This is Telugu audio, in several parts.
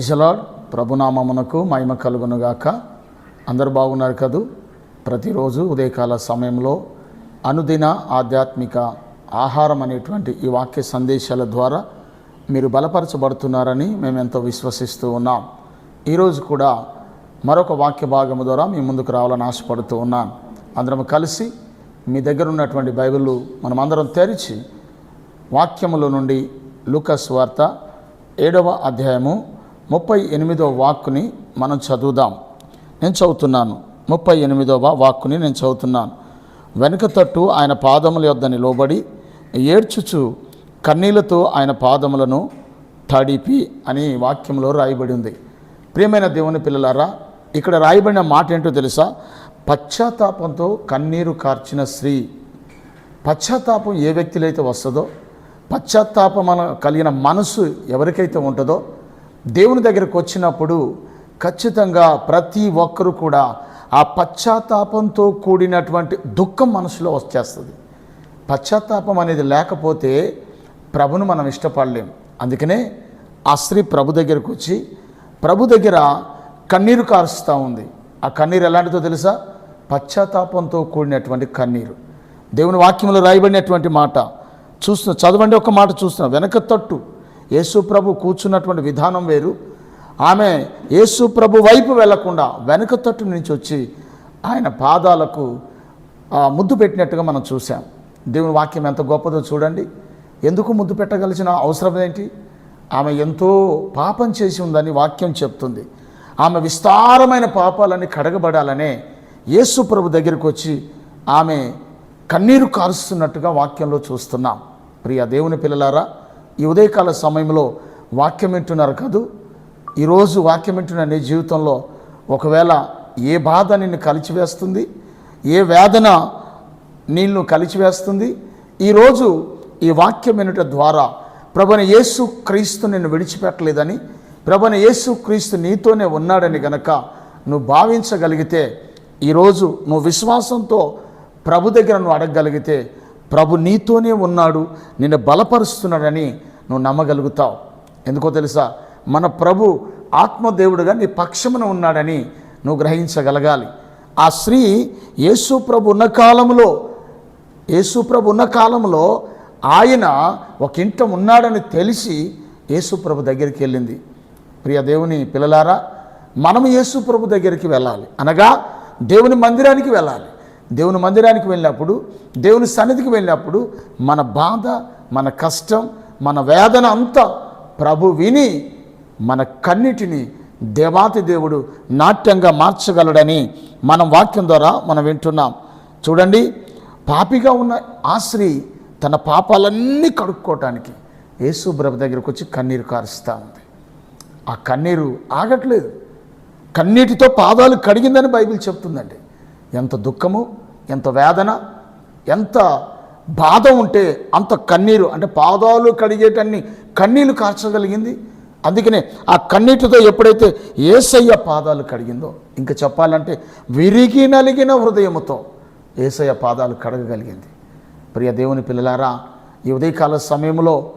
ఇసలాడ్ ప్రభునామమునకు మహిమ కలుగునుగాక. అందరు బాగున్నారు కదూ? ప్రతిరోజు ఉదయకాల సమయంలో అనుదిన ఆధ్యాత్మిక ఆహారం అనేటువంటి ఈ వాక్య సందేశాల ద్వారా మీరు బలపరచబడుతున్నారని మేమెంతో విశ్వసిస్తూ ఉన్నాం. ఈరోజు కూడా మరొక వాక్య భాగము ద్వారా మీ ముందుకు రావాలని ఆశపడుతూ ఉన్నాను. అందరం కలిసి మీ దగ్గర ఉన్నటువంటి బైబిల్ మనమందరం తెరిచి వాక్యముల నుండి లూకస్ వార్త ఏడవ అధ్యాయము ముప్పై ఎనిమిదో వాక్కుని మనం చదువుదాం. నేను చదువుతున్నాను. ముప్పై ఎనిమిదవ వాక్కుని నేను చదువుతున్నాను. వెనుక తట్టు ఆయన పాదముల యొద్ద నిలబడి ఏడ్చుచు కన్నీళ్ళతో ఆయన పాదములను తడిపి అని వాక్యంలో రాయబడి ఉంది. ప్రియమైన దేవుని పిల్లలారా ఇక్కడ రాయబడిన మాట ఏంటో తెలుసా? పశ్చాత్తాపంతో కన్నీరు కార్చిన స్త్రీ. పశ్చాత్తాపం ఏ వ్యక్తిలో అయితే వస్తుందో పశ్చాత్తాపం మన- కలిగిన మనసు ఎవరికైతే ఉంటుందో దేవుని దగ్గరకు వచ్చినప్పుడు ఖచ్చితంగా ప్రతి ఒక్కరు కూడా ఆ పశ్చాత్తాపంతో కూడినటువంటి దుఃఖం మనసులో వచ్చేస్తుంది. పశ్చాత్తాపం అనేది లేకపోతే ప్రభును మనం ఇష్టపడలేం. అందుకనే ఆ స్త్రీ ప్రభు దగ్గరకు వచ్చి ప్రభు దగ్గర కన్నీరు కారుస్తూ ఉంది. ఆ కన్నీరు ఎలాంటిదో తెలుసా? పశ్చాత్తాపంతో కూడినటువంటి కన్నీరు. దేవుని వాక్యంలో రాయబడినటువంటి మాట. చూస్తున్నా చదవండి ఒక మాట చూస్తున్నా. వెనక తట్టు. యేసు ప్రభు కూర్చున్నటువంటి విధానం వేరు. ఆమె యేసు ప్రభు వైపు వెళ్ళకుండా వెనుక తట్టు నుంచి వచ్చి ఆయన పాదాలకు ముద్దు పెట్టినట్టుగా మనం చూసాం దేవుని వాక్యం ఎంత గొప్పదో చూడండి. ఎందుకు ముద్దు పెట్టగలిసిన అవసరం ఏంటి? ఆమె ఎంతో పాపం చేసి ఉందని వాక్యం చెప్తుంది. ఆమె విస్తారమైన పాపాలని కడగబడాలనే యేసు ప్రభు దగ్గరికి వచ్చి ఆమె కన్నీరు కారుస్తున్నట్టుగా వాక్యంలో చూస్తున్నాం. ప్రియ దేవుని పిల్లలారా ఈ ఉదయకాల సమయంలో వాక్యం వింటున్నారు కదూ. ఈరోజు వాక్యం వింటున్న నీ జీవితంలో ఒకవేళ ఏ బాధ నిన్ను కలిచివేస్తుంది? ఏ వేదన నిన్ను కలిచివేస్తుంది? ఈరోజు ఈ వాక్యం వినుట ద్వారా ప్రభుని యేసు క్రీస్తు నిన్ను విడిచిపెట్టలేదని ప్రభన యేసు క్రీస్తు నీతోనే ఉన్నాడని గనక నువ్వు భావించగలిగితే ఈరోజు నువ్వు విశ్వాసంతో ప్రభు దగ్గర నువ్వు అడగగలిగితే ప్రభు నీతోనే ఉన్నాడు నిన్ను బలపరుస్తున్నాడని నువ్వు నమ్మగలుగుతావు. ఎందుకో తెలుసా? మన ప్రభు ఆత్మదేవుడుగా నీ పక్షమున ఉన్నాడని నువ్వు గ్రహించగలగాలి. ఆ స్త్రీ యేసు ప్రభు ఉన్న కాలంలో యేసు ప్రభు ఉన్న కాలంలో ఆయన ఒక ఇంట ఉన్నాడని తెలిసి యేసు ప్రభు దగ్గరికి వెళ్ళింది. ప్రియ దేవుని పిల్లలారా మనం యేసు ప్రభు దగ్గరికి వెళ్ళాలి. అనగా దేవుని మందిరానికి వెళ్ళాలి. దేవుని మందిరానికి వెళ్ళినప్పుడు దేవుని సన్నిధికి వెళ్ళినప్పుడు మన బాధ మన కష్టం మన వేదన అంతా ప్రభు విని మన కన్నిటిని దేవాతి దేవుడు నాట్యంగా మార్చగలడని మనం వాక్యం ద్వారా మనం వింటున్నాం. చూడండి పాపిగా ఉన్న ఆ స్త్రీ తన పాపాలన్నీ కడుక్కోవటానికి యేసు ప్రభు దగ్గరకు వచ్చి కన్నీరు కారుస్తూ ఉంది. ఆ కన్నీరు ఆగట్లేదు. కన్నీటితో పాదాలు కడిగిందని బైబిల్ చెప్తుందండి. ఎంత దుఃఖము ఎంత వేదన ఎంత బాధ ఉంటే అంత కన్నీరు. అంటే పాదాలు కడిగేటన్ని కన్నీళ్ళు కార్చగలిగింది. అందుకనే ఆ కన్నీటితో ఎప్పుడైతే ఏసయ్య పాదాలు కడిగిందో ఇంకా చెప్పాలంటే విరిగి నలిగిన హృదయముతో ఏసయ్య పాదాలు కడగగలిగింది. ప్రియ దేవుని పిల్లలారా ఈ ఉదయకాల సమయంలో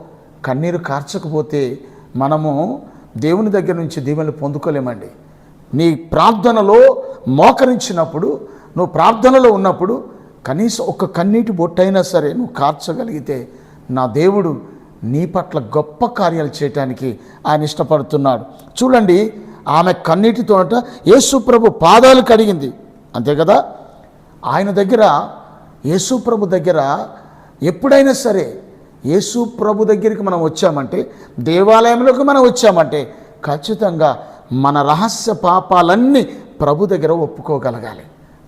కన్నీరు కార్చకపోతే మనము దేవుని దగ్గర నుంచి దీవెనలు పొందుకోలేమండి. నీ ప్రార్థనలో మోకరించినప్పుడు నువ్వు ప్రార్థనలో ఉన్నప్పుడు కనీసం ఒక కన్నీటి బొట్టైనా సరే నువ్వు కార్చగలిగితే నా దేవుడు నీ పట్ల గొప్ప కార్యాలు చేయటానికి ఆయన ఇష్టపడుతున్నాడు. చూడండి ఆమె కన్నీటితోట యేసుప్రభు పాదాలు కడిగింది. అంతే కదా? ఆయన దగ్గర యేసుప్రభు దగ్గర ఎప్పుడైనా సరే యేసు ప్రభు దగ్గరికి మనం వచ్చామంటే దేవాలయంలోకి మనం వచ్చామంటే ఖచ్చితంగా మన రహస్య పాపాలన్నీ ప్రభు దగ్గర ఒప్పుకోగలగాలి.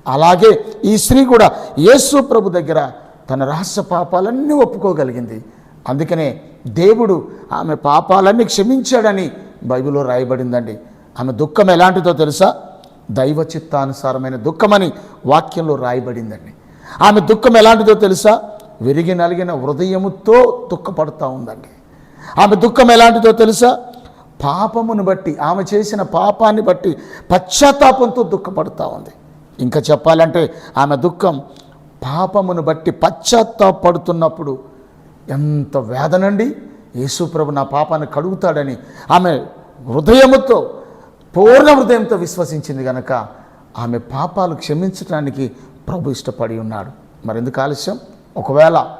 అలాగే ఈ స్త్రీ కూడా యేసు ప్రభు దగ్గర తన రహస్య పాపాలన్నీ ఒప్పుకోగలిగింది. అందుకనే దేవుడు ఆమె పాపాలన్నీ క్షమించాడని బైబిల్లో రాయబడిందండి. ఆమె దుఃఖం ఎలాంటిదో తెలుసా? దైవ చిత్తానుసారమైన దుఃఖమని వాక్యంలో రాయబడిందండి. ఆమె దుఃఖం ఎలాంటిదో తెలుసా? విరిగి నలిగిన హృదయముతో దుఃఖపడుతూ ఉందండి. ఆమె దుఃఖం ఎలాంటిదో తెలుసా? పాపమును బట్టి ఆమె చేసిన పాపాన్ని బట్టి పశ్చాత్తాపంతో దుఃఖపడుతూ ఉంది. ఇంకా చెప్పాలంటే ఆమె దుఃఖం పాపమును బట్టి పశ్చాత్తాపడుతున్నప్పుడు ఎంత వేదనండి. యేసుప్రభు నా పాపాన్ని కడుగుతాడని ఆమె హృదయముతో పూర్ణ హృదయంతో విశ్వసించింది గనక ఆమె పాపాలు క్షమించడానికి ప్రభు ఇష్టపడి ఉన్నాడు. మరెందుకు ఆలస్యం? ఒకవేళ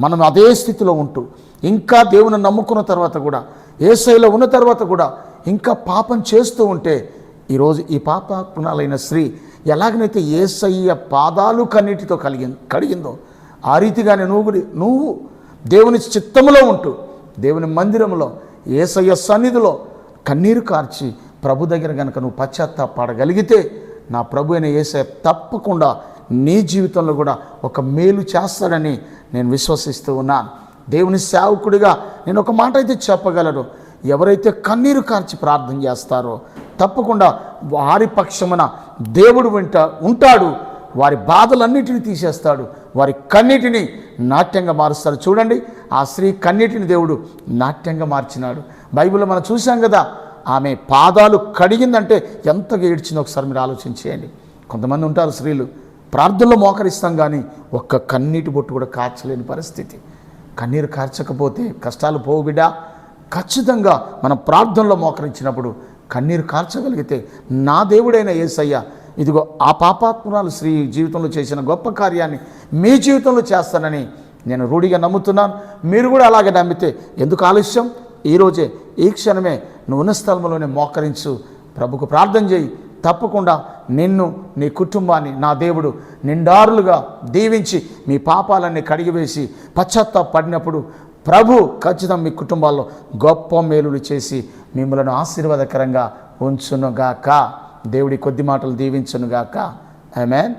మనం అదే స్థితిలో ఉంటూ ఇంకా దేవుని నమ్ముకున్న తర్వాత కూడా ఏసైలో ఉన్న తర్వాత కూడా ఇంకా పాపం చేస్తూ ఉంటే ఈరోజు ఈ పాపాత్మనాలైన స్త్రీ ఎలాగనైతే ఏసయ్య పాదాలు కన్నిటితో కలిగి కడిగిందో ఆ రీతిగానే నువ్వు నువ్వు దేవుని చిత్తములో ఉంటూ దేవుని మందిరంలో ఏసయ్య సన్నిధిలో కన్నీరు కార్చి ప్రభు దగ్గర కనుక నువ్వు పశ్చాత్తాపడగలిగితే నా ప్రభు అయిన ఏసయ్య తప్పకుండా నీ జీవితంలో కూడా ఒక మేలు చేస్తాడని నేను విశ్వసిస్తూ ఉన్నాను. దేవుని సేవకుడిగా నేను ఒక మాట అయితే చెప్పగలను. ఎవరైతే కన్నీరు కార్చి ప్రార్థన చేస్తారో తప్పకుండా వారి పక్షమున దేవుడు వెంట ఉంటాడు. వారి బాధలన్నిటిని తీసేస్తాడు. వారి కన్నీటిని నాట్యంగా మారుస్తాడు. చూడండి ఆ స్త్రీ కన్నీటిని దేవుడు నాట్యంగా మార్చినాడు. బైబిల్లో మనం చూసాం కదా ఆమె పాదాలు కడిగిందంటే ఎంతగా ఏడ్చిందో ఒకసారి మీరు ఆలోచించేయండి కొంతమంది ఉంటారు స్త్రీలు ప్రార్థనలో మోకరిస్తాం కానీ ఒక్క కన్నీటి బొట్టు కూడా కార్చలేని పరిస్థితి. కన్నీరు కార్చకపోతే కష్టాలు పోవు బిడ్డ. ఖచ్చితంగా మనం ప్రార్థనలో మోకరించినప్పుడు కన్నీరు కార్చగలిగితే నా దేవుడైన ఏసయ్య ఇదిగో ఆ పాపాత్మురాలు శ్రీ జీవితంలో చేసిన గొప్ప కార్యాన్ని మీ జీవితంలో చేస్తానని నేను రూఢిగా నమ్ముతున్నాను. మీరు కూడా అలాగే నమ్మితే ఎందుకు ఆలస్యం? ఈరోజే ఈ క్షణమే నువ్వు ఉన్న స్థలంలోనే మోకరించు. ప్రభుకు ప్రార్థన చేయి. తప్పకుండా నిన్ను నీ కుటుంబాన్ని నా దేవుడు నిండారులుగా దీవించి మీ పాపాలన్నీ కడిగివేసి పశ్చాత్తాపడినప్పుడు ప్రభు ఖచ్చితంగా మీ కుటుంబాల్లో గొప్ప మేలులు చేసి మిమ్మలను ఆశీర్వాదకరంగా ఉంచునుగాక. దేవుడి కొద్ది మాటలు దీవించునుగాక. ఆమెన్